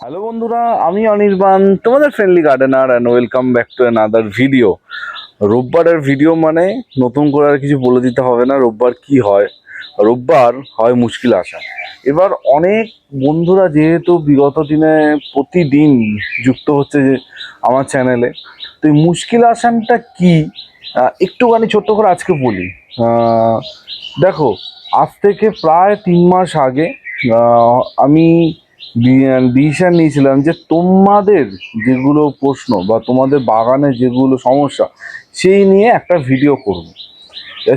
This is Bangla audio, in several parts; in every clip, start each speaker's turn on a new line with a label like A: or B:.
A: হ্যালো বন্ধুরা, আমি অনির্বাণ, তোমাদের friendly gardener and welcome back to another video রোববারের video মানে নতুন করে আর কিছু বলে দিতে হবে না, রোববার কি হয়? রোববার হয় মুশকিল আসা এবার অনেক বন্ধুরা যেহেতু বিগত দিনে প্রতিদিন যুক্ত হচ্ছে যে আমার চ্যানেলে তো এই মুশকিল আসানটা কি? একটুখানি ছোট্ট করে আজকে বলি। দেখো, আজ থেকে প্রায় তিন মাস আগে আমি ডিসিশন নিয়েছিলাম যে তোমাদের যেগুলো প্রশ্ন বা তোমাদের বাগানে যেগুলো সমস্যা, সেই নিয়ে একটা ভিডিও করব।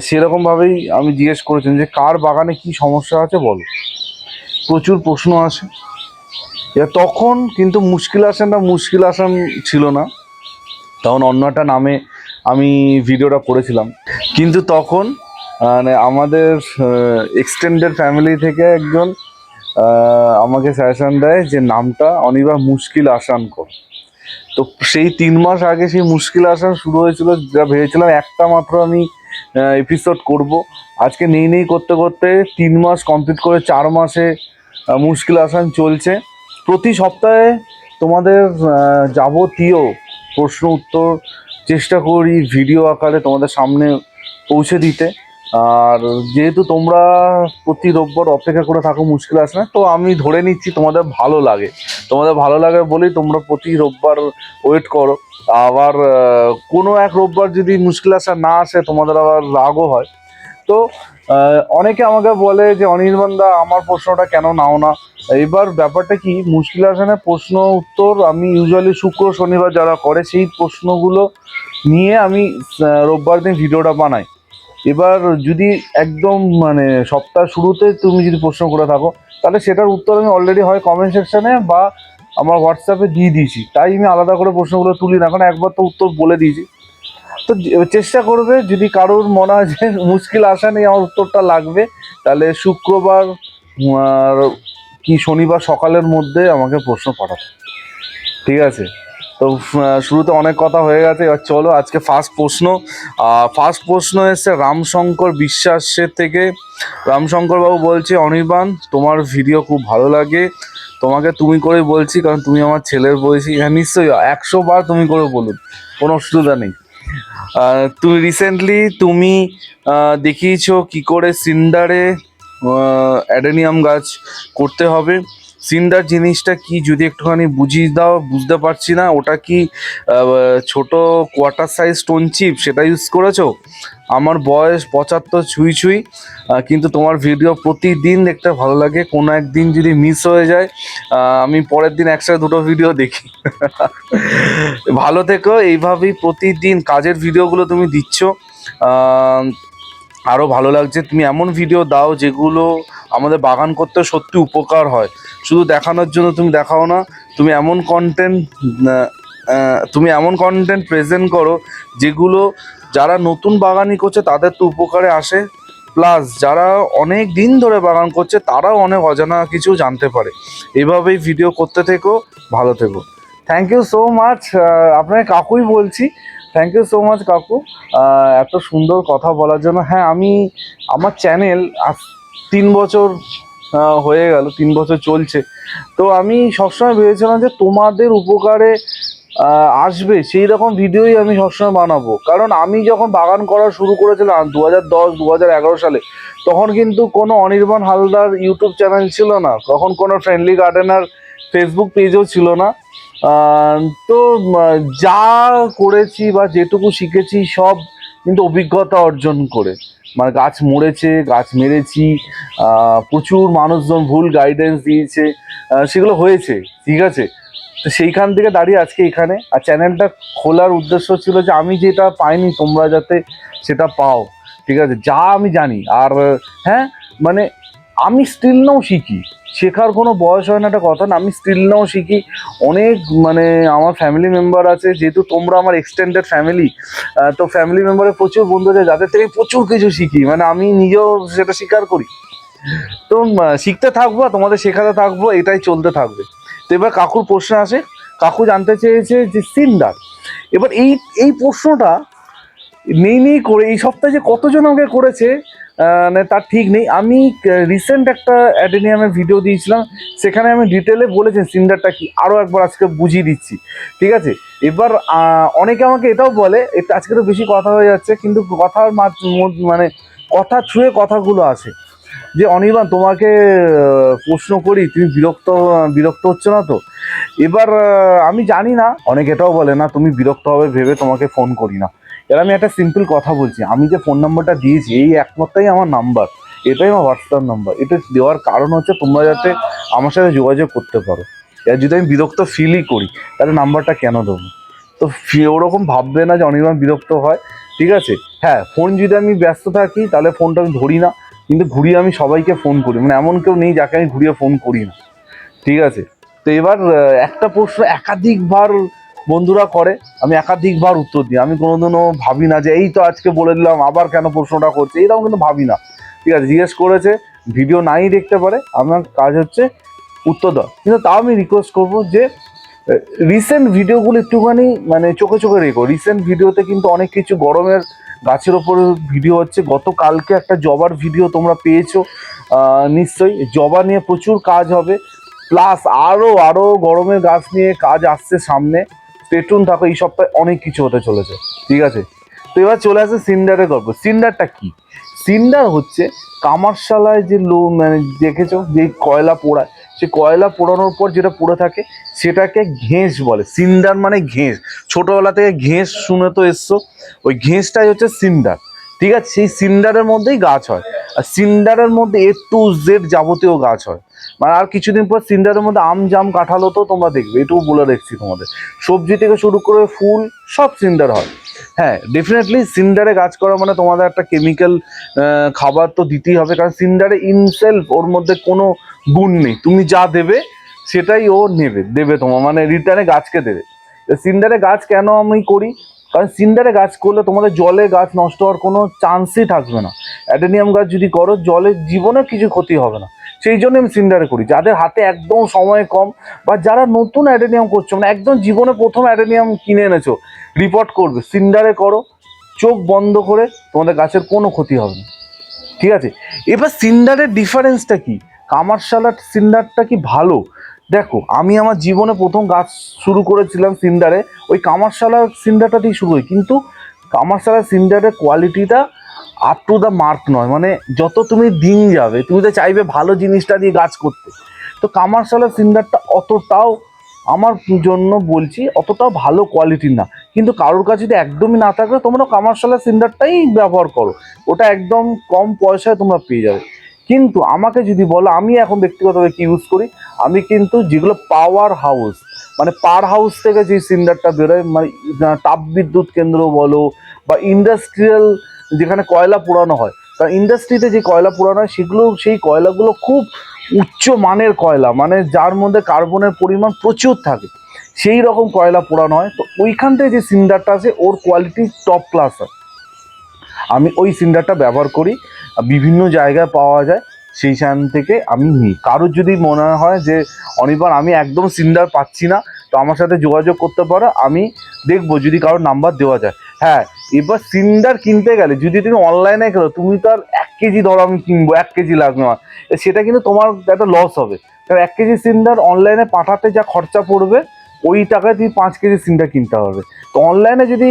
A: সেরকমভাবেই আমি জিজ্ঞেস করেছিলাম যে কার বাগানে কি সমস্যা আছে বলো। প্রচুর প্রশ্ন আসে। তখন কিন্তু মুশকিল আসানটা মুশকিল আসান ছিল না। তখন অন্য একটা নামে আমি ভিডিওটা করেছিলাম। কিন্তু তখন মানে আমাদের এক্সটেন্ডেড ফ্যামিলি থেকে একজন আমাকে সাজেশন দেয় যে নামটা অনিবার মুশকিল আসান কর। তো সেই তিন মাস আগে সেই মুশকিল আসান শুরু হয়েছিল, যা ভেবেছিলাম একটা মাত্র আমি এপিসোড করব। আজকে নেই নেই করতে করতে তিন মাস কমপ্লিট করে চার মাসে মুশকিল আসান চলছে। প্রতি সপ্তাহে তোমাদের যাবতীয় প্রশ্ন উত্তর চেষ্টা করি ভিডিও আকারে তোমাদের সামনে পৌঁছে দিতে। আর যেহেতু তোমরা প্রতি রোববার অপেক্ষা করে থাকো, মুশকিল আসে না, তো আমি ধরে নিচ্ছি তোমাদের ভালো লাগে। তোমাদের ভালো লাগে বলেই তোমরা প্রতি রোববার ওয়েট করো। আবার কোনো এক রোববার যদি মুশকিল আসা, না আসে, তোমাদের আবার রাগও হয়। তো অনেকে আমাকে বলে যে, অনির্বাণ দা, আমার প্রশ্নটা কেন নাও না? এবার ব্যাপারটা কি, মুশকিল আসানের প্রশ্ন উত্তর আমি ইউজুয়ালি শুক্র, শনিবার যারা করে, সেই প্রশ্নগুলো নিয়ে আমি রোববার দিন ভিডিওটা বানাই। এবার যদি একদম মানে সপ্তাহ শুরুতে তুমি যদি প্রশ্ন করে থাকো, তাহলে সেটার উত্তর আমি অলরেডি হয় কমেন্ট সেকশনে বা আমার হোয়াটসঅ্যাপে দিয়ে দিয়েছি। তাই আমি আলাদা করে প্রশ্নগুলো তুলি না, কারণ একবার তো উত্তর বলে দিয়েছি। তো চেষ্টা করবে, যদি কারোর মনে হয় যে মুশকিল আসা নেই, আমার উত্তরটা লাগবে, তাহলে শুক্রবার কি শনিবার সকালের মধ্যে আমাকে প্রশ্ন পাঠাবে। ঠিক আছে? তো শুরুতে অনেক কথা হয়ে গেছে, এবার চলো আজকে ফার্স্ট প্রশ্ন। ফার্স্ট প্রশ্ন এসছে, রামশঙ্কর বিশ্বাসের থেকে। রামশঙ্কর বাবু বলছে, অনির্বাণ, তোমার ভিডিও খুব ভালো লাগে। তোমাকে তুমি করে বলছি, কারণ তুমি আমার ছেলের বয়সী। হ্যাঁ নিশ্চয়ই, একশো বার তুমি করে বলুন, কোনো অসুবিধা নেই। তুমি রিসেন্টলি তুমি দেখিয়েছো কি করে সিন্ডারে অ্যাডেনিয়াম গাছ করতে হবে। সিন্ডার জিনিসটা কি? যদি একটুখানি বুঝিয়ে দাও, বুঝতে পারছি না। ওটা কি ছোট কোয়ার্টার সাইজ স্টোন চিপ সেটা ইউজ করেছ? আমার বয়স পঁচাত্তর ছুঁই ছুঁই। কিন্তু তোমার ভিডিও প্রতিদিন দেখতে ভালো লাগে। কোনো একদিন যদি মিস হয়ে যায় আমি পরের দিন একসাথে দুটো ভিডিও দেখি। ভালো থেকো। এইভাবেই প্রতিদিন কাজের ভিডিওগুলো তুমি দিচ্ছ। আরও ভালো লাগছে। তুমি এমন ভিডিও দাও যেগুলো আমাদের বাগান করতে সত্যি উপকার হয়। শুধু দেখানোর জন্য তুমি দেখাও না, তুমি এমন কন্টেন্ট তুমি এমন কন্টেন্ট প্রেজেন্ট করো, যেগুলো যারা নতুন বাগানই করছে তাদের তো উপকারে আসে। প্লাস যারা অনেক দিন ধরে বাগান করছে তারাও অনেক অজানা কিছু জানতে পারে। এভাবেই ভিডিও করতে থেকো, ভালো থেকো। থ্যাংক ইউ সো মাচ আপনাকে কাকুই বলছি। থ্যাংক ইউ সো মাচ কাকু। এত সুন্দর কথা বলার জন্য। হ্যাঁ আমি, আমার চ্যানেল তিন বছর হয়ে গেল, তিন বছর চলছে। তো আমি সবসময় ভেবেছিলাম যে তোমাদের উপকারে আসবে, সেই রকম ভিডিওই আমি সবসময় বানাবো। কারণ আমি যখন বাগান করা শুরু করেছিলাম দু হাজার দশ দু হাজার এগারো সালে, তখন কিন্তু কোনো অনির্বাণ হালদার ইউটিউব চ্যানেল ছিল না। তখন কোনো ফ্রেন্ডলি গার্ডেনার ফেসবুক পেজও ছিল না। তো যা করেছি বা যেটুকু শিখেছি সব কিন্তু অভিজ্ঞতা অর্জন করে। মানে গাছ মরেছে, গাছ মেরেছি প্রচুর মানুষজন ভুল গাইডেন্স দিয়েছে সেগুলো হয়েছে, ঠিক আছে? তো সেইখান থেকে দাঁড়িয়ে আজকে এখানে, আর চ্যানেলটা খোলার উদ্দেশ্য ছিল যে আমি যেটা পাইনি তোমরা যাতে সেটা পাও, ঠিক আছে? যা আমি জানি, আর হ্যাঁ? মানে আমি স্টিল নাও শিখি। শেখার কোনো বয়স হয় না একটা কথা না। আমি স্টিল নাও শিখি। অনেক মানে আমার ফ্যামিলি মেম্বার আছে, যেহেতু তোমরা আমার এক্সটেন্ডেড ফ্যামিলি তো ফ্যামিলি মেম্বারের প্রচুর বন্ধু আছে, যাদের থেকে প্রচুর কিছু শিখি। মানে আমি নিজেও সেটা স্বীকার করি। তো শিখতে থাকব তোমাদের শেখাতে থাকব, এটাই চলতে থাকবে। তো এবার কাকুর প্রশ্ন আসে। কাকু জানতে চেয়েছে যে, সিন্ডার। এবার এই এই প্রশ্নটা নেই নেই করে, এই সপ্তাহে যে কতজন আমাকে করেছে তার ঠিক নেই। আমি রিসেন্ট একটা অ্যাডেনিয়ামে ভিডিও দিয়েছিলাম, সেখানে আমি ডিটেলে বলেছি সিন্ডারটা কি। আরও একবার আজকে বুঝিয়ে দিচ্ছি। ঠিক আছে? এবার অনেকে আমাকে এটাও বলে আজকে তো বেশি কথা হয়ে যাচ্ছে, কিন্তু কথার মানে কথা ছুঁয়ে কথাগুলো আছে যে, অনির্বাণ, তোমাকে প্রশ্ন করি, তুমি বিরক্ত বিরক্ত হচ্ছে না তো? এবার আমি জানি না, অনেকে এটাও বলে না, তুমি বিরক্ত হবে, ভেবে তোমাকে ফোন করি না। এবার আমি একটা সিম্পল কথা বলছি। আমি যে ফোন নাম্বারটা দিয়েছি, এই একমাত্রই আমার নাম্বার এটাই আমার হোয়াটসঅ্যাপ নাম্বার এটা দেওয়ার কারণ হচ্ছে তোমরা যাতে আমার সাথে যোগাযোগ করতে পারো। এবার যদি আমি বিরক্ত ফিলই করি, তাহলে নাম্বারটা কেন দেবো? তো ওরকম ভাববে না যে অনির্বাণ বিরক্ত হয়, ঠিক আছে? হ্যাঁ ফোন যদি আমি ব্যস্ত থাকি, তাহলে ফোনটা আমি ধরি না। কিন্তু ঘুরিয়ে আমি সবাইকে ফোন করি। মানে এমন কেউ নেই যাকে আমি ঘুরিয়ে ফোন করি না। ঠিক আছে? তো এবার একটা প্রশ্ন একাধিকবার বন্ধুরা করে, আমি একাধিকবার উত্তর দিই। আমি কোনোদিনও ভাবি না যে এই তো আজকে বলে দিলাম, আবার কেন প্রশ্নটা করছে, এরকম কিন্তু ভাবি না। ঠিক আছে, জিজ্ঞেস করেছে, ভিডিও নাই দেখতে পারে, আমার কাজ হচ্ছে উত্তর দেওয়া। কিন্তু তাও আমি রিকোয়েস্ট করব যে রিসেন্ট ভিডিওগুলো একটুখানি মানে চোখে চোখে রেখো। রিসেন্ট ভিডিওতে কিন্তু অনেক কিছু গরমের গাছের ওপর ভিডিও হচ্ছে। গতকালকে একটা জবার ভিডিও তোমরা পেয়েছ নিশ্চয়ই। জবা নিয়ে প্রচুর কাজ হবে। প্লাস আরও আরও গরমের গাছ নিয়ে কাজ আসছে সামনে। পেটুন থাকো এই সপ্তাহে অনেক কিছু হতে চলেছে, ঠিক আছে? তো এবার চলে আসে সিন্ডারের গল্প। সিন্ডারটা কি? সিন্ডার হচ্ছে কামারশালায় যে লো মানে দেখেছ, যে কয়লা পোড়ায় সে কয়লা পোড়ানোর পর যেটা পড়ে থাকে, সেটাকে ঘেঁস বলে। সিন্ডার মানে ঘেঁস। ছোটোবেলা থেকে ঘেঁস শুনে তো এসছো। ওই ঘেঁসটাই হচ্ছে সিন্ডার। ঠিক আছে? সেই সিন্ডারের মধ্যেই গাছ হয়। আর সিন্ডারের মধ্যে এ টু জেড যাবতীয় গাছ হয়। মানে আর কিছুদিন পর সিন্ডারের মধ্যে আম, জাম, কাঁঠালো তো তোমরা দেখবে। এটুকু বলে দেখছি তোমাদের। সবজি থেকে শুরু করে ফুল, সব সিন্ডার হয়। হ্যাঁ ডেফিনেটলি সিন্ডারে গাছ করা মানে তোমাদের একটা কেমিক্যাল খাবার তো দিতেই হবে। কারণ সিন্ডারে ইনসেলফ ওর মধ্যে কোনো গুণ নেই। তুমি যা দেবে, সেটাই ও নেবে, দেবে তোমার মানে রিটার্নে গাছকে দেবে। সিন্ডারে গাছ কেন আমি করি? কারণ সিন্ডারে গাছ করলে তোমাদের জলে গাছ নষ্ট হওয়ার কোনো চান্সই থাকবে না। অ্যাডেনিয়াম গাছ যদি করো, জলে জীবনে কিছু ক্ষতি হবে না। সেই জন্য আমি সিন্ডারে করি। যাদের হাতে একদম সময় কম বা যারা নতুন অ্যাডেনিয়াম করছ মানে একদম জীবনে প্রথম অ্যাডেনিয়াম কিনে এনেছো রিপোর্ট করবে সিন্ডারে করো, চোখ বন্ধ করে তোমাদের গাছের কোনো ক্ষতি হবে না। ঠিক আছে? এবার সিন্ডারের ডিফারেন্সটা কি? কামারশালার সিন্ডারটা কি ভালো? দেখো, আমি আমার জীবনে প্রথম গাছ শুরু করেছিলাম সিন্ডারে। ওই কামারশালার সিন্ডারটা শুরু হয়। কিন্তু কামারশালার সিন্ডারের কোয়ালিটিটা আপ টু দ্য মার্ক নয়। মানে যত তুমি দিন যাবে, তুমি তো চাইবে ভালো জিনিসটা দিয়ে গাছ করতে। তো কামারশালার সিন্ডারটা অতটাও আমার জন্য বলছি, অতটাও ভালো কোয়ালিটির না। কিন্তু কারোর কাছে যদি একদমই না থাকলে তোমরা কামারশালার সিন্ডারটাই ব্যবহার করো। ওটা একদম কম পয়সায় তোমরা পেয়ে যাবে। কিন্তু আমাকে যদি বলো, আমি এখন ব্যক্তিগতভাবে কি ইউজ করি? আমি কিন্তু যেগুলো পাওয়ার হাউস মানে পাওয়ার হাউস থেকে যে সিন্ডারটা বেরোয় মানে তাপ বিদ্যুৎ কেন্দ্র বলো বা ইন্ডাস্ট্রিয়াল যেখানে কয়লা পোড়ানো হয় কারণ ইন্ডাস্ট্রিতে যে কয়লা পোড়ানো হয়, সেগুলো, সেই কয়লাগুলো খুব উচ্চ মানের কয়লা মানে যার মধ্যে কার্বনের পরিমাণ প্রচুর থাকে, সেই রকম কয়লা পোড়ানো হয়, তো ওইখান থেকে যে সিন্ডারটা আছে ওর কোয়ালিটি টপ ক্লাস হয়। আমি ওই সিন্ডারটা ব্যবহার করি, বিভিন্ন জায়গায় পাওয়া যায় সেইখান থেকে আমি নিই। কারোর যদি মনে হয় যে, অনির্বাণ, আমি একদম সিন্ডার পাচ্ছি না, তো আমার সাথে যোগাযোগ করতে পারো, আমি দেখব যদি কারোর নাম্বার দেওয়া যায়। হ্যাঁ এবার সিন্ডার কিনতে গেলে যদি তুমি অনলাইনে কেনো তুমি তো আর এক কেজি ধরো আমি কিনবো, এক কেজি লাগবে আমার। সেটা কিন্তু তোমার একটা লস হবে। কারণ এক কেজি সিন্ডার অনলাইনে পাঠাতে যা খরচা পড়বে, ওই টাকায় তুমি পাঁচ কেজি সিন্ডার কিনতে হবে তো অনলাইনে যদি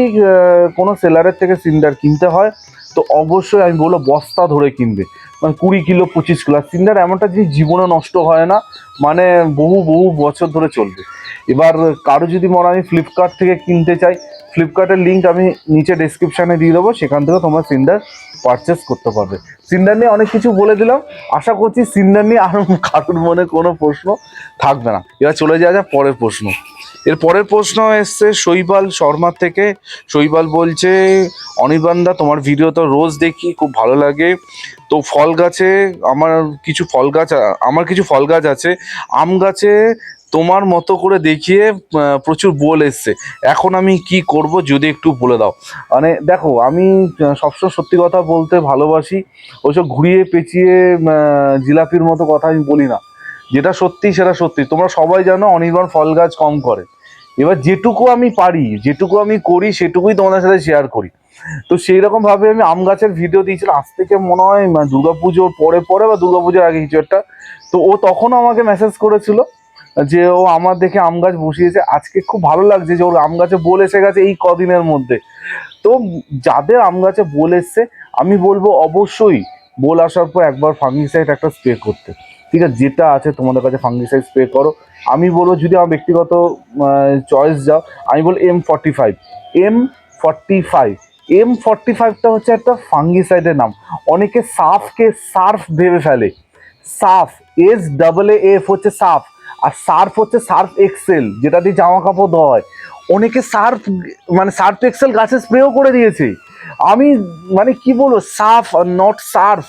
A: কোনো সেলারের থেকে সিন্ডার কিনতে হয়, তো অবশ্যই আমি বলব বস্তা ধরে কিনবে। মানে কুড়ি কিলো, পঁচিশ কিলো। সিন্ডার এমনটা জিনিস জীবনে নষ্ট হয় না মানে বহু বহু বছর ধরে চলবে। এবার কারও যদি মনে আমি ফ্লিপকার্ট থেকে কিনতে চাই ফ্লিপকার্টের লিঙ্ক আমি নিচে ডেসক্রিপশানে দিয়ে দেবো, সেখান থেকে তোমরা সিন্ডার পারচেস করতে পারবে। সিন্ডার নিয়ে অনেক কিছু বলে দিলাম। আশা করছি সিন্ডার নিয়ে আর কারোর মনে কোনো প্রশ্ন থাকবে না। এবার চলে যাওয়া যাক পরের প্রশ্ন। এর পরের প্রশ্ন এসছে, শৈবাল শর্মার থেকে। শৈবাল বলছে, অনির্বাণদা, তোমার ভিডিও তো রোজ দেখি, খুব ভালো লাগে। তো ফল গাছে আমার কিছু ফল গাছ, আমার কিছু ফল গাছ আছে। আম গাছে তোমার মতো করে দেখিয়ে প্রচুর বোল এসছে। এখন আমি কি করব, যদি একটু বলে দাও। মানে দেখো, আমি সবসময় সত্যি কথা বলতে ভালোবাসি। ওইসব ঘুরিয়ে পেঁচিয়ে জিলাপির মতো কথা আমি বলি না। যেটা সত্যি, সেটা সত্যি। তোমরা সবাই জানো, অনির্বাণ ফল গাছ কম করে। এবার যেটুকু আমি পারি, যেটুকু আমি করি, সেটুকুই তোমাদের সাথে শেয়ার করি। তো সেই রকম ভাবে আমি আম গাছের ভিডিও দিয়েছিলাম। আজ থেকে মনে হয় মানে দুর্গাপুজোর পরে পরে বা দুর্গাপুজোর আগে কিছু একটা। তো ও তখনও আমাকে মেসেজ করেছিল যে ও আমার দেখে আম গাছ বসিয়েছে। আজকে খুব ভালো লাগছে যে ওর আম গাছে বল এসে গেছে এই কদিনের মধ্যে। তো যাদের আম গাছে বল এসছে, আমি বলব অবশ্যই বল আসার পর একবার ফাঙ্গিসাইড একটা স্প্রে করতে। ঠিক আছে, যেটা আছে তোমাদের কাছে ফাঙ্গিসাইড স্প্রে করো। আমি বলব যদি আমার ব্যক্তিগত চয়েস যাও, আমি বলব M forty five M forty five M forty ফাইভটা হচ্ছে একটা ফাঙ্গিসাইডের নাম। অনেকে সাফকে সার্ফ ভেবে ফেলে। সাফ এস ডাবল এফ হচ্ছে সাফ আর সার্ফ হচ্ছে সার্ফ এক্সেল যেটা দিয়ে জামা কাপড় ধোয়া অনেকে সার্ফ মানে সার্ফ এক্সেল গাছে স্প্রেও করে দিয়েছে। আমি মানে কি বলব সাফ নট সার্ফ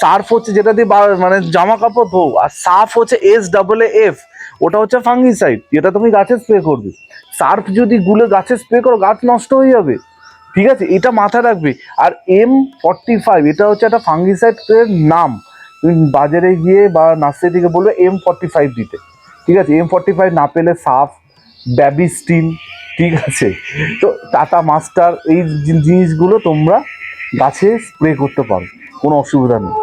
A: সার্ফ হচ্ছে যেটা দিয়ে মানে জামা কাপড় ধো আর সাফ হচ্ছে এস ডাবল এফ ওটা হচ্ছে ফাঙ্গিসাইড, যেটা তুমি গাছে স্প্রে করবে। সার্ফ যদি গুলে গাছে স্প্রে করো, গাছ নষ্ট হয়ে যাবে। ঠিক আছে? এটা মাথায় রাখবে। আর এম ফর্টি ফাইভ এটা হচ্ছে একটা ফাঙ্গিসাইড নাম। তুমি বাজারে গিয়ে বা নার্সারি থেকে বলবে এম ফর্টি ফাইভ দিতে। ঠিক আছে? এম ফর্টি ফাইভ না পেলে সাফ, ব্যাবি স্টিন ঠিক আছে? তো টাটা মাস্টার, এই জিনিসগুলো তোমরা গাছে স্প্রে করতে পারো। কোনো অসুবিধা নেই।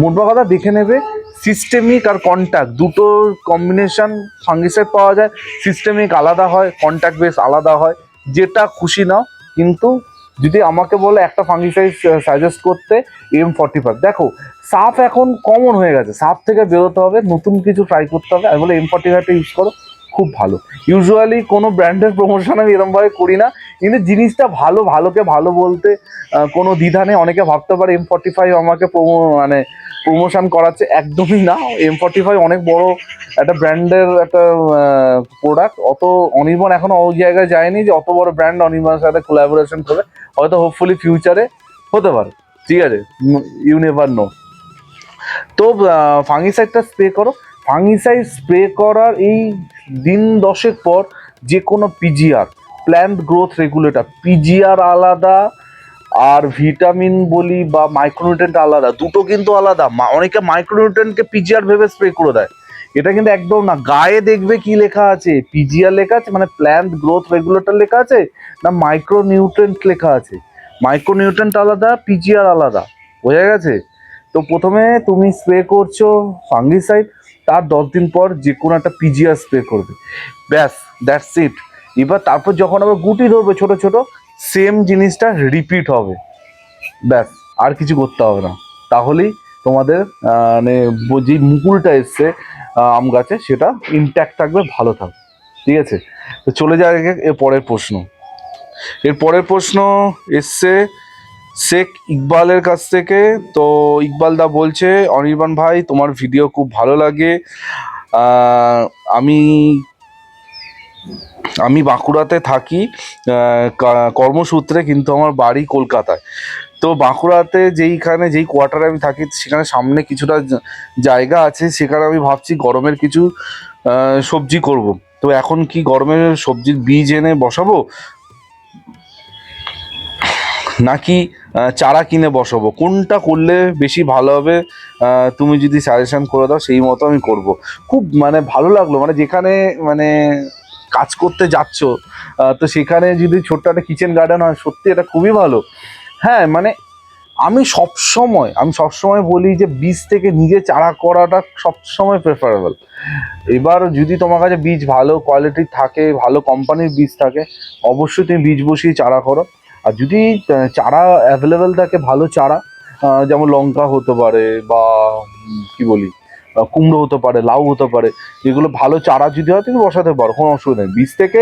A: মোটবা কথা দেখে নেবে সিস্টেমিক আর কন্ট্যাক্ট দুটোর কম্বিনেশন ফাঙ্গিসাইড পাওয়া যায় সিস্টেমিক আলাদা হয় কন্ট্যাক্ট বেস আলাদা হয়, যেটা খুশি নাও, কিন্তু যদি আমাকে বলে একটা ফাঙ্গিসাইড সাজেস্ট করতে এম ফর্টি ফাইভ দেখো সাফ এখন কমন হয়ে গেছে সাফ থেকে বেরোতে হবে, নতুন কিছু ট্রাই করতে হবে, আমি বলে এম ফর্টি ফাইভটা ইউজ করো খুব ভালো। ইউজুয়ালি কোনো ব্র্যান্ডের প্রমোশন আমি এরমভাবে করি না। কিন্তু জিনিসটা ভালো, ভালোকে ভালো বলতে কোনো দ্বিধা নেই। অনেকে ভাবতে পারে এম ফর্টি ফাইভ আমাকে প্রমো মানে প্রমোশন করাচ্ছে। একদমই না। এম ফর্টি ফাইভ অনেক বড় একটা ব্র্যান্ডের একটা প্রোডাক্ট অত অনির্বাণ এখনও ওই জায়গায় যায়নি যে অত বড় ব্র্যান্ড অনির্বাণের সাথে কোলাবোরেশন করবে। হয়তো হোপফুলি ফিউচারে হতে পারে। ঠিক আছে? ইউ নেভার নো তো ফাঙ্গিসাইডটা স্প্রে করো। ফাঙ্গিসাইড স্প্রে করার এই দিন দশেক পর যে কোনো PGR plant growth regulator PGR আলাদা আর ভিটামিন বলি বা মাইক্রোনিউট্রেন্ট আলাদা, দুটো কিন্তু আলাদা। অনেকে মাইক্রোনিউট্রেন্টকে পিজিআর ভেবে স্প্রে করে দেয়। এটা কিন্তু একদম না, গায়ে দেখবে কি লেখা আছে? পিজিআর লেখা আছে মানে প্ল্যান্ট গ্রোথ রেগুলেটর লেখা আছে, না মাইক্রোনিউট্রেন্ট লেখা আছে? মাইক্রোনিউট্রেন্ট আলাদা পিজিআর আলাদা। বোঝা গেছে? তো প্রথমে তুমি স্প্রে করছ ফাঙ্গিসাইড তার দশ দিন পর যে কোনো একটা পিজিআর স্প্রে করবে। ব্যাস দ্যাটস ইট এবার তারপর যখন আবার গুটি ধরবে ছোট ছোট সেম জিনিসটা রিপিট হবে। ব্যাস, আর কিছু করতে হবে না। তাহলেই তোমাদের মানে যে মুকুলটা এসছে আম গাছে, সেটা ইনট্যাক্ট থাকবে, ভালো থাকবে। ঠিক আছে? তো চলে যাক এর পরের প্রশ্ন। এর পরের প্রশ্ন এসছে শেখ ইকবালের কাছ থেকে। তো ইকবাল দা বলছে, অনির্বাণ ভাই, তোমার ভিডিও খুব ভালো লাগে। আমি আমি বাঁকুড়াতে থাকি। কর্মসূত্রে কিন্তু আমার বাড়ি কলকাতায়। তো বাঁকুড়াতে যেইখানে, যেই কোয়ার্টারে আমি থাকি, সেখানে সামনে কিছুটা জায়গা আছে। সেখানে আমি ভাবছি গরমের কিছু সবজি করব। তো এখন কি গরমের সবজির বীজ এনে বসাবো? নাকি চারা কিনে বসাবো? কোনটা করলে বেশি ভালো হবে? তুমি যদি সাজেশন করে দাও, সেই মতো আমি করব। খুব মানে ভালো লাগল। মানে যেখানে মানে কাজ করতে যাচ্ছ তো সেখানে যদি ছোট্ট একটা কিচেন গার্ডেন হয়, সত্যি এটা খুবই ভালো। হ্যাঁ মানে আমি সব সময় আমি সব সময় বলি যে বীজ থেকে নিজে চারা করাটা সব সময় প্রেফারেবল এবার যদি তোমার কাছে বীজ ভালো কোয়ালিটির থাকে, ভালো কোম্পানির বীজ থাকে, অবশ্যই তুমি বীজ বসিয়ে চারা করো। আর যদি চারা অ্যাভেলেবেল থাকে, ভালো চারা যেমন লঙ্কা হতে পারে বা কি বলি কুমড়ো হতে পারে, লাউ হতে পারে এগুলো ভালো চারা যদি হয়, তুমি বসাতে পারো, কোনো অসুবিধা নেই। বীজ থেকে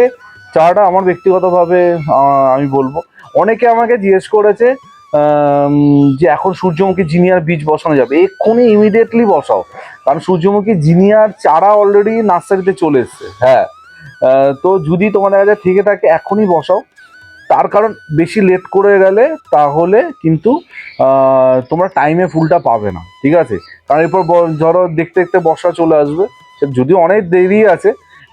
A: চারাটা আমার ব্যক্তিগতভাবে আমি বলব। অনেকে আমাকে জিজ্ঞেস করেছে যে এখন সূর্যমুখী জিনিয়ার বীজ বসানো যাবে। এক্ষুনি ইমিডিয়েটলি বসাও। কারণ সূর্যমুখী জিনিয়ার চারা অলরেডি নার্সারিতে চলে এসছে। হ্যাঁ। তো যদি তোমাদের কাছে থেকে থাকে, এখনই বসাও। তার কারণ বেশি লেট করে গেলে তাহলে কিন্তু তোমরা টাইমে ফুলটা পাবে না, ঠিক আছে? কারণ এরপর ধরো দেখতে দেখতে বর্ষা চলে আসবে যদি যদিও অনেক দেরি আছে,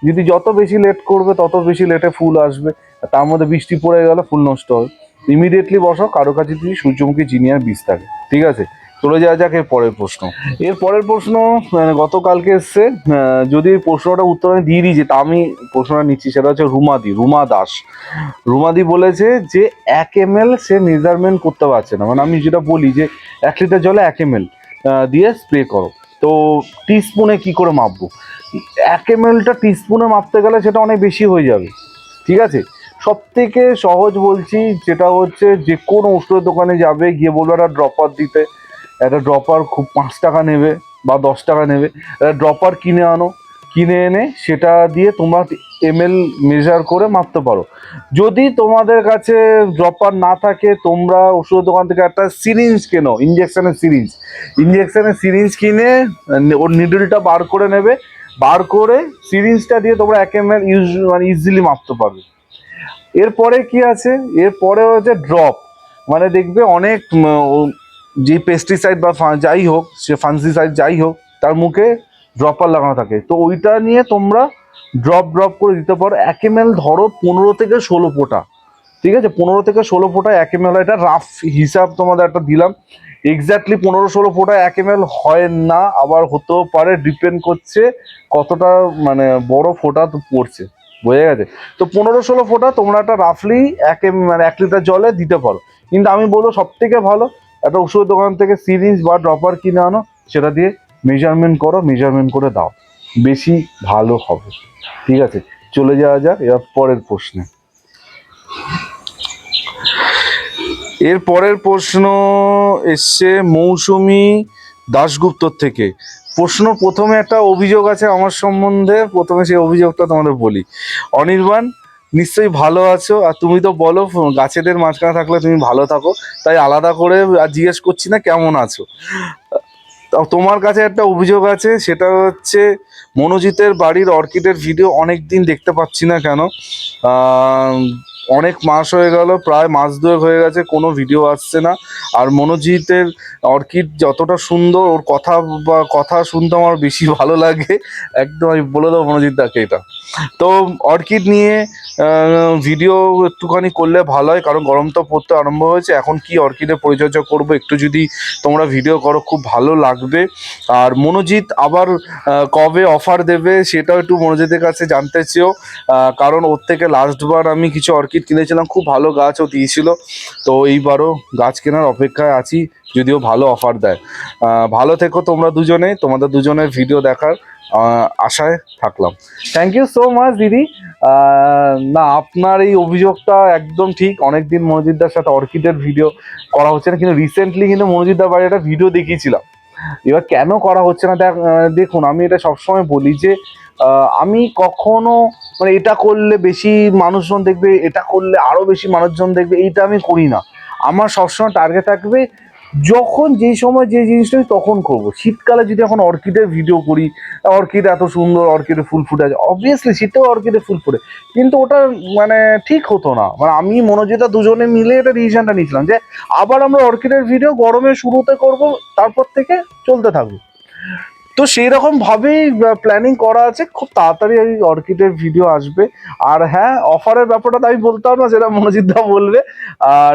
A: যদি যত বেশি লেট করবে, তত বেশি লেটে ফুল আসবে তার মধ্যে বৃষ্টি পড়ে গেলে ফুল নষ্ট হবে। ইমিডিয়েটলি বসাও কারও কাছে যদি সূর্যমুখী জিনিয়ার বীজ থাকে, ঠিক আছে? চলে যাওয়া যাক এর পরের প্রশ্ন। এর পরের প্রশ্ন গতকালকে এসছে যদি প্রশ্নটা উত্তর আমি দিয়ে দিয়েছি তা আমি প্রশ্নটা নিচ্ছি, সেটা হচ্ছে রুমাদি, রুমা দাস। রুমাদি বলেছে যে এক এম এল সে মেজারমেন্ট করতে পারছে না। মানে আমি যেটা বলি যে এক লিটার জলে এক এম এল দিয়ে স্প্রে করো। তো টিস্পুনে কি করে মাপবো? এক এম এলটা টিস্পুনে মাপতে গেলে সেটা অনেক বেশি হয়ে যাবে। ঠিক আছে? সব থেকে সহজ বলছি, যেটা হচ্ছে যে কোনো ওষুধের দোকানে যাবে, গিয়ে বলবে একটা ড্রপার দিতে। একটা ড্রপার খুব পাঁচ টাকা নেবে বা দশ টাকা নেবে। একটা ড্রপার কিনে আনো, কিনে এনে সেটা দিয়ে তোমরা এমএল মেজার করে মাপতে পারো। যদি তোমাদের কাছে ড্রপার না থাকে, তোমরা ওষুধের দোকান থেকে একটা সিরিঞ্জ কেনো ইঞ্জেকশনের সিরিঞ্জ ইঞ্জেকশনের সিরিঞ্জ কিনে ওর নিডলটা বার করে নেবে। বার করে সিরিঞ্জটা দিয়ে তোমরা এক এম এল ইউজ মানে ইজিলি মাপতে পারবে। এরপরে কি আছে? এরপরে হচ্ছে ড্রপ মানে দেখবে অনেক যে পেস্টিসাইড বা যাই হোক, সে ফানসিসাইড যাই হোক, তার মুখে ড্রপার লাগানো থাকে। তো ওইটা নিয়ে তোমরা ড্রপ ড্রপ করে দিতে পারো। এক এম ধরো পনেরো থেকে ষোলো ফোঁটা। ঠিক আছে? পনেরো থেকে ষোলো ফোঁটা এক এম এটা রাফ হিসাব তোমাদের একটা দিলাম। এক্স্যাক্টলি পনেরো ষোলো ফোঁটা এক এম হয় না, আবার হতেও পারে ডিপেন্ড করছে কতটা মানে বড় ফোঁটা তো পড়ছে। বোঝা গেছে? তো পনেরো ষোলো ফোঁটা তোমরা একটা রাফলি এক এম মানে এক লিটার জলে দিতে পারো। কিন্তু আমি বলব সব থেকে ভালো একটা ওষুধের দোকান থেকে সিরিঞ্জ বা ড্রপার কিনে আনো, সেটা দিয়ে মেজারমেন্ট করো মেজারমেন্ট করে দাও। বেশি ভালো হবে। ঠিক আছে? চলে যাওয়া যাক, এবার পরের প্রশ্নে। এর পরের প্রশ্ন এসছে মৌসুমি দাশগুপ্তর থেকে। প্রশ্ন প্রথমে একটা অভিযোগ আছে আমার সম্বন্ধে, প্রথমে সেই অভিযোগটা তোমাদের বলি। অনির্বাণ নিশ্চয়ই ভালো আছো। আর তুমি তো বলো, গাছেদের মাঝখানে থাকলে তুমি ভালো থাকো। তাই আলাদা করে আর জিজ্ঞেস করছি না কেমন আছো। তোমার কাছে একটা অভিযোগ আছে, সেটা হচ্ছে মনোজিতের বাড়ির অর্কিডের ভিডিও অনেক দিন দেখতে পাচ্ছি না কেন। অনেক মাস হয়ে গেল, প্রায় মাস দুয়েক হয়ে গেছে, কোনো ভিডিও আসছে না। আর মনোজিতের অর্কিড যতটা সুন্দর, ওর কথা বা কথা শুনতে আমার বেশি ভালো লাগে। একদম আমি বলে দেবো মনোজিৎ দাকে এটা। তো অর্কিড নিয়ে ভিডিও একটুখানি করলে ভালো হয়, কারণ গরম তো পড়তে আরম্ভ হয়েছে। এখন কি অর্কিডের পরিচর্যা করব, একটু যদি তোমরা ভিডিও করো, খুব ভালো লাগবে। আর মনোজিৎ আবার কবে অফার দেবে, সেটাও একটু মনোজিতের কাছে জানতে চেয়েও কারণ ওর থেকে লাস্টবার আমি কিছু অর্কিড কিনেছিলাম, খুব ভালো গাছও দিয়েছিল। তো এইবারও গাছ কেনার অপেক্ষায় আছি, যদিও ভালো অফার দেয়। ভালো থেকো তোমরা দুজনে, তোমাদের দুজনের ভিডিও দেখার আশায় থাকলাম। থ্যাংক ইউ সো মাচ দিদি। না, আপনার এই অভিযোগটা একদম ঠিক। অনেকদিন মনোজিৎদার সাথে অর্কিডের ভিডিও করা হচ্ছে না, কিন্তু রিসেন্টলি কিন্তু মনোজিৎদার বাড়ি একটা ভিডিও দেখিয়েছিলাম। এবার কেন করা হচ্ছে না? দেখ দেখুন, আমি এটা সবসময় বলি যে আমি কখনো মানে এটা করলে বেশি মানুষজন দেখবে, এটা করলে আরও বেশি মানুষজন দেখবে, এইটা আমি করি না। আমার সবসময় টার্গেট থাকবে, যখন যেই সময় যে জিনিসটা তখন করব। শীতকালে যদি এখন অর্কিডের ভিডিও করি, অর্কিড এত সুন্দর, অর্কিডে ফুল ফুটে আছে অবভিয়াসলি শীতেও অর্কিডে ফুল ফুটে, কিন্তু ওটা মানে ঠিক হতো না। মানে আমি, মনোজিতা দুজনে মিলে এটা ডিসিশনটা নিয়েছিলাম যে, আবার আমরা অর্কিডের ভিডিও গরমের শুরুতে করব, তারপর থেকে চলতে থাকবে। তো সেই রকম ভাবেই প্ল্যানিং করা আছে। খুব তাড়াতাড়ি এই অর্কিডের ভিডিও আসবে। আর হ্যাঁ অফারের ব্যাপারটা তো আমি বলতাম না, যেটা মনোজিৎ দা বলবে।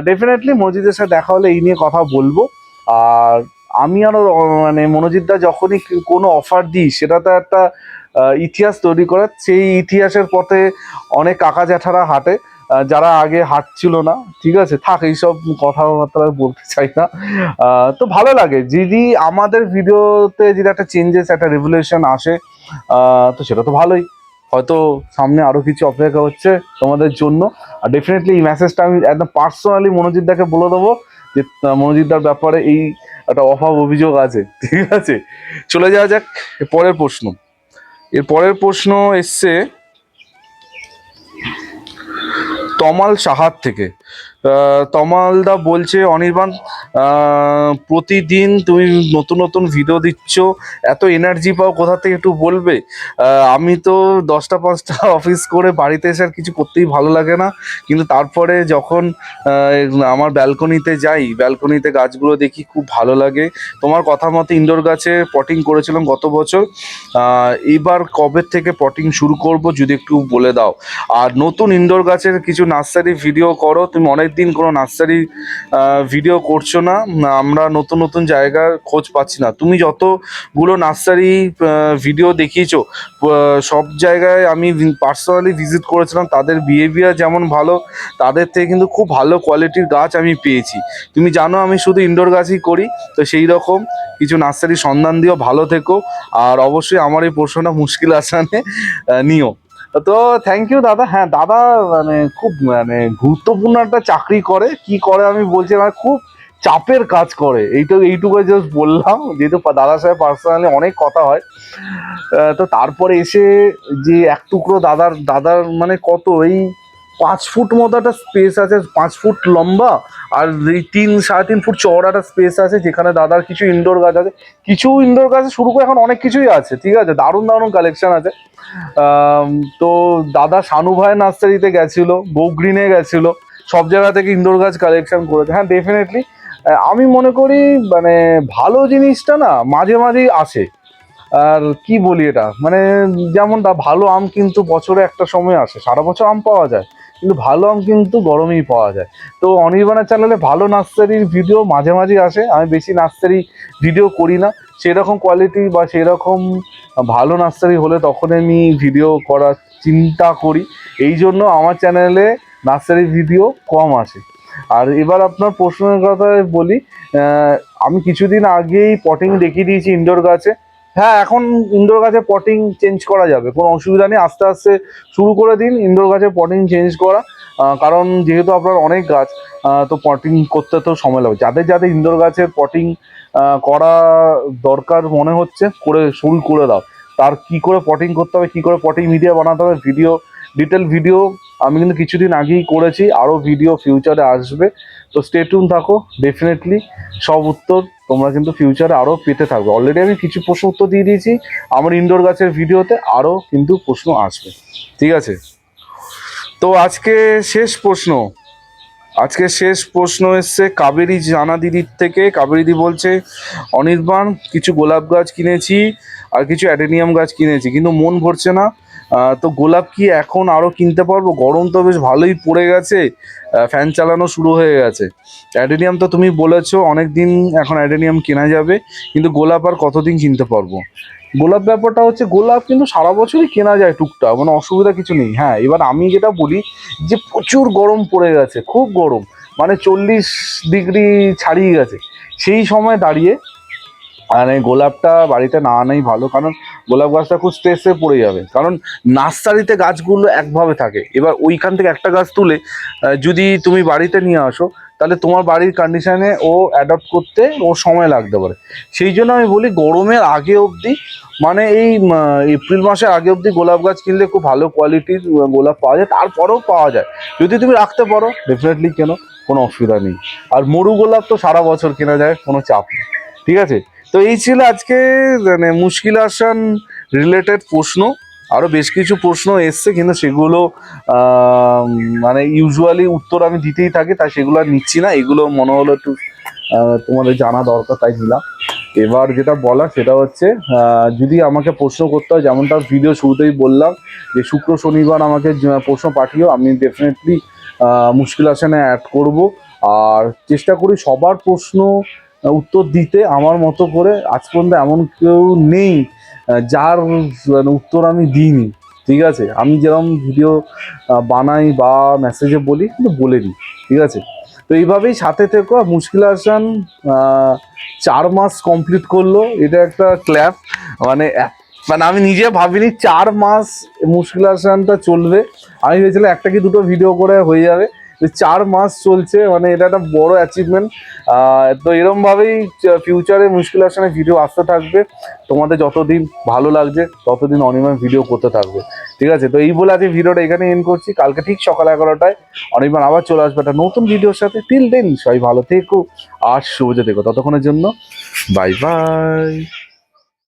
A: ডেফিনেটলি মনোজিতের সাথে দেখা হলে এই নিয়ে কথা বলব। আর আমি আরও র- মানে মনোজিৎ দা যখনই কোনো অফার দিই, সেটা তো একটা ইতিহাস তৈরি করার সেই ইতিহাসের পথে অনেক কাকা জ্যাঠারা হাঁটে। যারা আগে হাঁটছিল না ঠিক আছে থাক এইসব কথাবার্তা বলতে চাই না। তো ভালো লাগে। যদি আমাদের ভিডিওতে যদি একটা চেঞ্জেস একটা রেভুলেশন আসে তো সেটা তো ভালোই। হয়তো সামনে আরও কিছু অপেক্ষা হচ্ছে তোমাদের জন্য। আর ডেফিনেটলি এই মেসেজটা আমি একদম পার্সোনালি মনোজিৎ দাকে বলে দেবো যে আহ, মনোজিৎ দার ব্যাপারে এই একটা অভাব অভিযোগ আছে ঠিক আছে? চলে যাওয়া যাক পরের প্রশ্ন। এর পরের প্রশ্ন এসছে তমাল সাহার থেকে। তমালদা বলছে, অনির্বাণ প্রতিদিন তুমি নতুন নতুন ভিডিও দিচ্ছ, এত এনার্জি পাও, কোথা থেকে একটু বলবে? আমি তো দশটা পাঁচটা অফিস করে বাড়িতে এসে আর কিছু করতেই ভালো লাগে না। কিন্তু তারপরে যখন আমার ব্যালকনিতে যাই ব্যালকনিতে গাছগুলো দেখি, খুব ভালো লাগে। তোমার কথা মতো ইনডোর গাছে পটিং করেছিলাম গত বছর। এবার কবে থেকে পটিং শুরু করব যদি একটু বলে দাও। আর নতুন ইনডোর গাছের কিছু নার্সারি ভিডিও করো, তুমি অনেক দিন কোনো নার্সারি ভিডিও করছ না। আমরা নতুন নতুন জায়গার খোঁজ পাচ্ছি না। তুমি যতগুলো নার্সারি ভিডিও দেখিয়েছো সব জায়গায় আমি পার্সোনালি ভিজিট করেছিলাম। তাদের বিহেভিয়ার যেমন ভালো, তাদের থেকে কিন্তু খুব ভালো কোয়ালিটির গাছ আমি পেয়েছি। তুমি জানো আমি শুধু ইনডোর গাছই করি, তো সেই রকম কিছু নার্সারি সন্ধান দিও, ভালো থেকো। আর অবশ্যই আমার এই প্রশ্নটা মুশকিল আসানে নিও। তো থ্যাংক ইউ দাদা। হ্যাঁ দাদা মানে খুব মানে গুরুত্বপূর্ণ একটা চাকরি করে। কি করে আমি বলছি মানে খুব চাপের কাজ করে। এইটা এইটুকু জাস্ট বললাম। যেহেতু দাদা সাহেব পার্সোনালি অনেক কথা হয়। তো তারপরে এসে যে এক টুকরো দাদার দাদার মানে কত, এই পাঁচ ফুট মতো একটা স্পেস আছে, পাঁচ ফুট লম্বা, আর তিন, সাড়ে তিন ফুট চওড়া একটা স্পেস আছে, যেখানে দাদার কিছু ইনডোর গাছ আছে। কিছু ইনডোর গাছ শুরু করে এখন অনেক কিছুই আছে, ঠিক আছে? দারুণ দারুণ কালেকশন আছে। তো দাদা শানু ভাই নার্সারিতে গেছিল গো গ্রিনে গেছিল, সব জায়গা থেকে ইনডোর গাছ কালেকশন করেছে। হ্যাঁ ডেফিনেটলি আমি মনে করি মানে ভালো জিনিসটা না মাঝে মাঝেই আসে। আর কি বলি এটা? মানে যেমনটা, ভালো আম কিন্তু বছরে একটা সময় আসে, সারা বছর আম পাওয়া যায়। কিন্তু ভালো আম কিন্তু গরমেই পাওয়া যায়। তো অনির্বাণের চ্যানেলে ভালো নার্সারির ভিডিও মাঝে মাঝে আসে। আমি বেশি নার্সারি ভিডিও করি না। সেরকম কোয়ালিটি বা সেরকম ভালো নার্সারি হলে তখন আমি ভিডিও করার চিন্তা করি। এই জন্য আমার চ্যানেলে নার্সারি ভিডিও কম আসে। আর এবার আপনার প্রশ্নের কথা বলি আমি কিছুদিন আগেই পটিং দেখিয়ে দিয়েছি ইনডোর গাছে। হ্যাঁ এখন ইন্দোর গাছে পটিং চেঞ্জ করা যাবে। কোনো অসুবিধা নেই, আস্তে আস্তে শুরু করে দিন, ইন্দোর গাছে পটিং চেঞ্জ করা। কারণ যেহেতু আপনার অনেক গাছ তো পটিং করতে তো সময় লাগবে। যাদের যাদের ইন্দোর গাছের পটিং করা দরকার মনে হচ্ছে, করে শুরু করে দাও। তার কি করে পটিং করতে হবে, কি করে পটিং মিডিয়া বানাতে হবে ভিডিও ডিটেল ভিডিও আমি কিন্তু কিছুদিন আগেই করেছি আরও ভিডিও ফিউচারে আসবে। তো স্টেটুন থাকো ডেফিনেটলি সব উত্তর তোমরা কিন্তু ফিউচারে আরও পেতে থাকবে। অলরেডি আমি কিছু প্রশ্ন উত্তর দিয়ে দিয়েছি, আমার ইনডোর গাছের ভিডিওতে আরও কিন্তু প্রশ্ন আসবে। ঠিক আছে? তো আজকে শেষ প্রশ্ন। আজকে শেষ প্রশ্ন এসছে কাবেরী জানা দিদির থেকে। কাবেরী দি বলছে, অনির্বাণ, কিছু গোলাপ গাছ কিনেছি আর কিছু অ্যাডেনিয়াম গাছ কিনেছি, কিন্তু মন ভরছে না। তো গোলাপ কি এখন আরও কিনতে পারব? গরম তো বেশ ভালোই পড়ে গেছে। ফ্যান চালানো শুরু হয়ে গেছে। অ্যাডেনিয়াম তো তুমি বলেছ অনেক দিন এখন অ্যাডেনিয়াম কেনা যাবে, কিন্তু গোলাপ আর কতদিন কিনতে পারব? গোলাপ ব্যাপারটা হচ্ছে, গোলাপ কিন্তু সারা বছরই কেনা যায় টুকটাক মানে অসুবিধা কিছু নেই। হ্যাঁ এবার আমি যেটা বলি যে প্রচুর গরম পড়ে গেছে, খুব গরম মানে চল্লিশ ডিগ্রি ছাড়িয়ে গেছে। সেই সময় দাঁড়িয়ে মানে গোলাপটা বাড়িতে না আনাই ভালো, কারণ গোলাপ গাছটা খুব স্ট্রেসে পড়ে যাবে। কারণ নার্সারিতে গাছগুলো একভাবে থাকে। এবার ওইখান থেকে একটা গাছ তুলে যদি তুমি বাড়িতে নিয়ে আসো, তাহলে তোমার বাড়ির কন্ডিশানে ও অ্যাডপ্ট করতে ও সময় লাগতে পারে। সেই জন্য আমি বলি গরমের আগে অবধি মানে এই এপ্রিল মাসের আগে অবধি গোলাপ গাছ কিনলে খুব ভালো কোয়ালিটির গোলাপ পাওয়া যায়। তারপরেও পাওয়া যায়। যদি তুমি রাখতে পারো ডেফিনেটলি কেন? কোনো অসুবিধা নেই। আর মরু গোলাপ তো সারা বছর কেনা যায়, কোনো চাপ নেই। ঠিক আছে? তো এই ছিল আজকে মানে মুশকিল আসান রিলেটেড প্রশ্ন। আরও বেশ কিছু প্রশ্ন এসছে, কিন্তু সেগুলো মানে ইউজুয়ালি উত্তর আমি দিতেই থাকি, তাই সেগুলো আর নিচ্ছি না। এগুলো মনে হলো একটু তোমাদের জানা দরকার, তাই দিলাম। এবার যেটা বলা সেটা হচ্ছে যদি আমাকে প্রশ্ন করতে হয়, যেমনটা ভিডিও শুরুতেই বললাম, যে শুক্র, শনিবার আমাকে প্রশ্ন পাঠিও, আমি ডেফিনেটলি মুশকিল আসানে অ্যাড করব। আর চেষ্টা করি সবার প্রশ্ন উত্তর দিতে আমার মতো করে আজ পর্যন্ত এমন কেউ নেই যার মানে উত্তর আমি দিইনি, ঠিক আছে? আমি যেরকম ভিডিও বানাই বা মেসেজে বলি, কিন্তু বলে দিই, ঠিক আছে? তো এইভাবেই সাথে থেকো মুশকিল আসান চার মাস কমপ্লিট করল, এটা একটা ক্ল্যাপ মানে মানে আমি নিজে ভাবিনি চার মাস মুশকিল আসানটা চলবে। আমি ভেবেছিলাম একটা কি দুটো ভিডিও করে হয়ে যাবে। চার মাস চলছে মানে এটা একটা বড় অ্যাচিভমেন্ট তো এরমভাবেই ফিউচারে মুশকিল আসানে ভিডিও আসতে থাকবে। তোমাদের যতদিন ভালো লাগছে, ততদিন অনির্বাণ ভিডিও করতে থাকবে। ঠিক আছে? তো এই বলে আজকে ভিডিওটা এখানে এন্ড করছি। কালকে ঠিক সকাল এগারোটায় অনির্বাণ আবার চলে আসবে একটা নতুন ভিডিওর সাথে। টিল দেন সবাই ভালো থেকো আর শুভ থেকো। ততক্ষণের জন্য বাই বাই